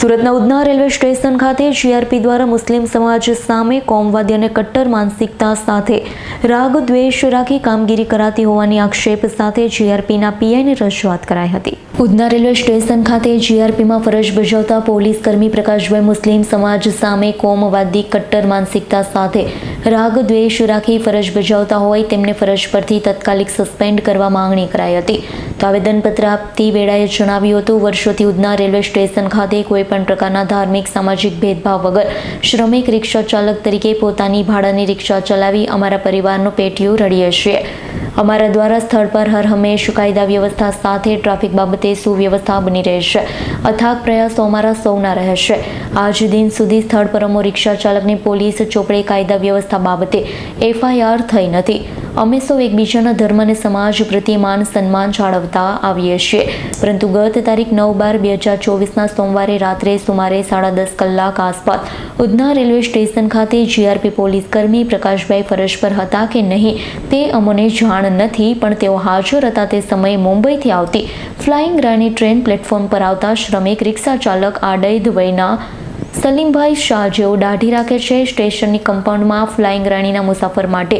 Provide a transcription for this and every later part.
સુરતના Udhna railway station ખાતે GRP દ્વારા મુસ્લિમ સમાજ સામે કોમવાદી અને કટ્ટર માનસિકતા સાથે રાગ દ્વેષ રાખી કામગીરી કરાતી હોવાની આક્ષેપ સાથે જીઆરપીના પીઆઈને રજૂઆત કરાઈ હતી. ઉધના રેલવે સ્ટેશન ખાતે જીઆરપીમાં ફરજ બજાવતા પોલીસ કર્મી પ્રકાશભાઈ મુસ્લિમ સમાજ સામે કોમવાદી કટ્ટર માનસિકતા સાથે રાગ દ્વેષ રાખી ફરજ બજાવતા હોય તેમને ફરજ પરથી તાત્કાલિક સસ્પેન્ડ કરવા માંગણી કરાઈ હતી. તો આવેદનપત્ર આપતી વેળાએ જણાવ્યું હતું, વર્ષોથી ઉધના રેલવે સ્ટેશન ખાતે કોઈપણ પ્રકારના ધાર્મિક, સામાજિક ભેદભાવ વગર શ્રમિક રિક્ષા ચાલક તરીકે પોતાની ભાડાની રિક્ષા ચલાવી અમારા પરિવારનું પેટીયું રડીએ છીએ. અમારા દ્વારા સ્થળ પર હર હંમેશ કાયદા વ્યવસ્થા સાથે ટ્રાફિક બાબતે સુવ્યવસ્થા બની રહેશે. અથાગ પ્રયાસો અમારા સૌના રહેશે. આજ દિન સુધી સ્થળ પર અમો રિક્ષા ચાલકની પોલીસ ચોપડે કાયદા વ્યવસ્થા બાબતે એફઆઈઆર થઈ નથી. અમે સૌ એકબીજાના ધર્મ અને સમાજ પ્રત્યે માન સન્માન જાળવતા આવીએ છીએ. પરંતુ ગત તારીખ નવ બાર બે હજાર ચોવીસના સોમવારે રાત્રે સુમારે સાડા દસ કલાક આસપાસ ઉધના રેલવે સ્ટેશન ખાતે જીઆરપી પોલીસ કર્મી પ્રકાશભાઈ ફરજ પર હતા કે નહીં તે અમને જાણ નથી, પણ તેઓ હાજર હતા તે સમયે મુંબઈથી આવતી ફ્લાઇંગ રાણી ટ્રેન પ્લેટફોર્મ પર આવતા શ્રમિક રિક્ષા ચાલક આડૈદ વયના સલીમભાઈ શાહ જેઓ દાઢી રાખે છે, સ્ટેશનની કમ્પાઉન્ડમાં ફ્લાઇંગ રાણીના મુસાફર માટે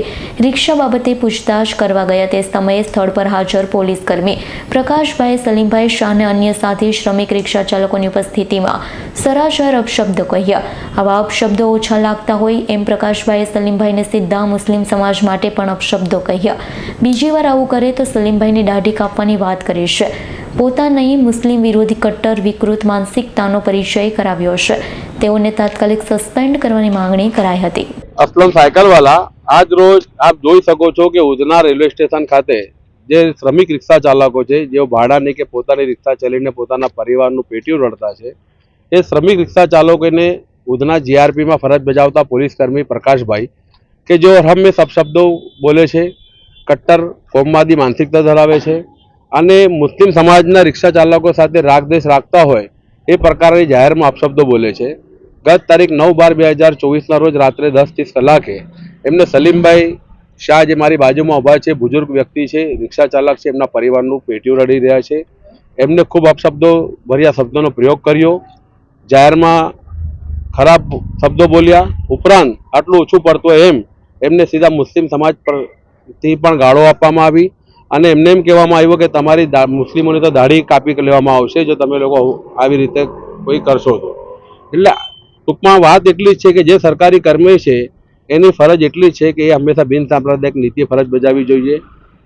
રિક્ષા બાબતે પૂછતાછ કરવા ગયા તે સમયે સ્થળ પર હાજર પોલીસ કર્મી પ્રકાશભાઈ સલીમભાઈ શાહને અન્ય સાથી શ્રમિક રિક્ષા ચાલકોની ઉપસ્થિતિમાં સરાસર અપશબ્દો કહ્યા. આવા અપશબ્દો ઓછા લાગતા હોય એમ પ્રકાશભાઈએ સલીમભાઈને સીધા મુસ્લિમ સમાજ માટે પણ અપશબ્દો કહ્યા. બીજી વાર આવું કરે તો સલીમભાઈને દાઢી કાપવાની વાત કરી છે. પોતાની મુસ્લિમ વિરોધી કટ્ટર વિકૃત માનસિકતાનો પરિચય કરાવ્યો છે. તેઓને તાત્કાલિક સસ્પેન્ડ કરવાની માંગણી કરાઈ હતી. અસલમ સાયકલવાલા, આજ રોજ આપ જોઈ શકો છો કે ઉધના રેલવે સ્ટેશન ખાતે જે શ્રમિક રિક્ષા ચાલકો છે, જેઓ ભાડાની કે પોતાની રિક્ષા ચલીને પોતાના પરિવારનું પેટીયું રડતા છે, એ શ્રમિક રિક્ષા ચાલકોને ઉધના જીઆરપીમાં ફરજ બજાવતા પોલીસકર્મી પ્રકાશભાઈ કે જેઓ હંમેશ અપશબ્દો બોલે છે, કટ્ટર કોમવાદી માનસિકતા ધરાવે છે અને મુસ્લિમ સમાજના રિક્ષા ચાલકો સાથે રાગદેશ રાખતા હોય એ પ્રકારની જાહેરમાં અપશબ્દો બોલે છે. ગત તારીખ નવ બાર બે હજાર ચોવીસના રોજ રાત્રે દસ ત્રીસ કલાકે એમને સલીમભાઈ શાહ જે મારી બાજુમાં ઊભા છે, બુઝુર્ગ વ્યક્તિ છે, રિક્ષા ચાલક છે, એમના પરિવારનું પેટીયું રડી રહ્યા છે. એમને ખૂબ અપશબ્દો ભર્યા શબ્દોનો પ્રયોગ કર્યો. જાહેરમાં ખરાબ શબ્દો બોલ્યા. ઉપરાંત આટલું ઓછું પડતું એમ એમને સીધા મુસ્લિમ સમાજ પરથી પણ ગાળો આપવામાં આવી. અને એમને એમ કહેવામાં આવ્યું કે તમારી મુસ્લિમોની તો દાઢી કાપી લેવામાં આવશે, જો તમે લોકો આવી રીતે કોઈ કરશો તો. એટલે ટૂંકમાં વાત એટલી જ છે કે જે સરકારી કર્મી છે, એની ફરજ એટલી છે કે એ હંમેશા બિન સાંપ્રદાયિક નીતિ ફરજ બજાવવી જોઈએ.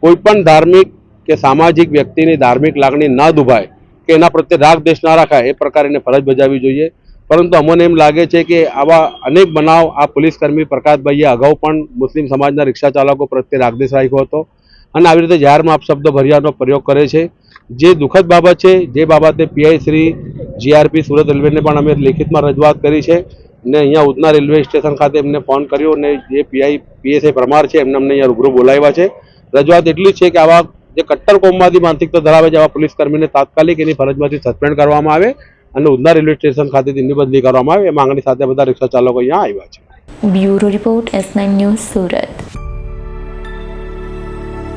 કોઈ પણ ધાર્મિક કે સામાજિક વ્યક્તિની ધાર્મિક લાગણી ન દુભાય, કે એના પ્રત્યે રાગ દેશ ના રાખાય, એ પ્રકારે એને ફરજ બજાવવી જોઈએ. પરંતુ અમને એમ લાગે છે કે આવા અનેક બનાવ આ પોલીસ કર્મી પ્રકાશભાઈએ અગાઉ પણ મુસ્લિમ સમાજના રિક્ષા ચાલકો પ્રત્યે રાગદેશ રાખ્યો હતો. અને આવી રીતે જાહેરમાં અપશબ્દો ભર્યાનો પ્રયોગ કરે છે. જે દુઃખદ બાબત છે, જે બાબતે પીઆઈ શ્રી જીઆરપી સુરત રેલવેને પણ અમે લેખિતમાં રજૂઆત કરી છે ને અહીંયા ઉધના રેલવે સ્ટેશન ખાતે એમને ફોન કર્યો અને જે પીઆઈ, પીએસઆઈ પરમાર છે, એમને અમને અહીંયા રૂબરૂ બોલાવ્યા છે. રજૂઆત એટલી જ છે કે આવા જે કટ્ટર કોમવાદી માનસિકતા ધરાવે છે, આવા પોલીસ કર્મીને તાત્કાલિક એની ફરજમાંથી સસ્પેન્ડ કરવામાં આવે અને ઉધના રેલવે સ્ટેશન ખાતે તેમની બદલી કરવામાં આવે. એ માંગણી સાથે બધા રિક્ષા ચાલકો અહીંયા આવ્યા છે. Bureau report S nine news Surat.